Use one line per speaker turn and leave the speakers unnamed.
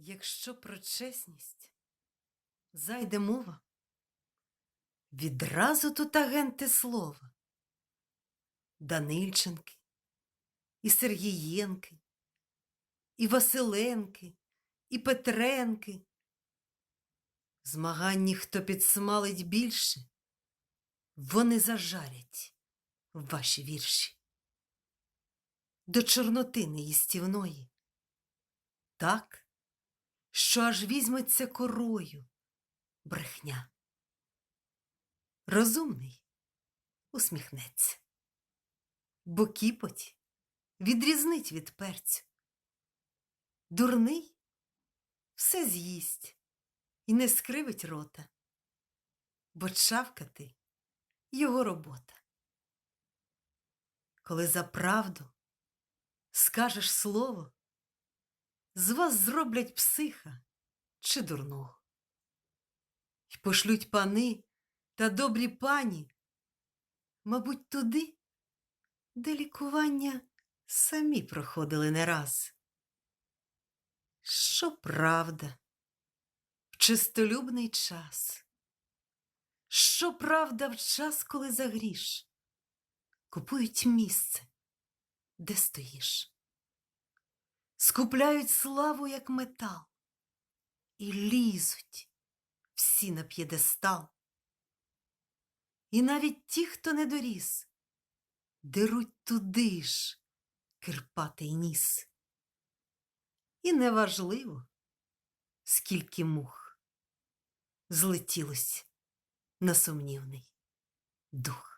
Якщо про чесність зайде мова, відразу тут агенти слова. Данильченки, і Сергієнки, і Василенки, і Петренки. Змаганні, хто підсмалить більше, вони зажарять ваші вірші. До чорноти неїстівної. Так, що аж візьметься корою брехня. Розумний усміхнеться, бо кіпоть відрізнить від перцю. Дурний все з'їсть і не скривить рота, бо чавкати його робота. Коли за правду скажеш слово, з вас зроблять психа чи дурного. І пошлють пани та добрі пані, мабуть, туди, де лікування самі проходили не раз. Що правда в чистолюбний час, що правда в час, коли за гріш, купують місце, де стоїш скупляють славу, як метал, і лізуть всі на п'єдестал. І навіть ті, хто не доріс, деруть туди ж кирпатий ніс. І неважливо, скільки мух злетілось на сумнівний дух.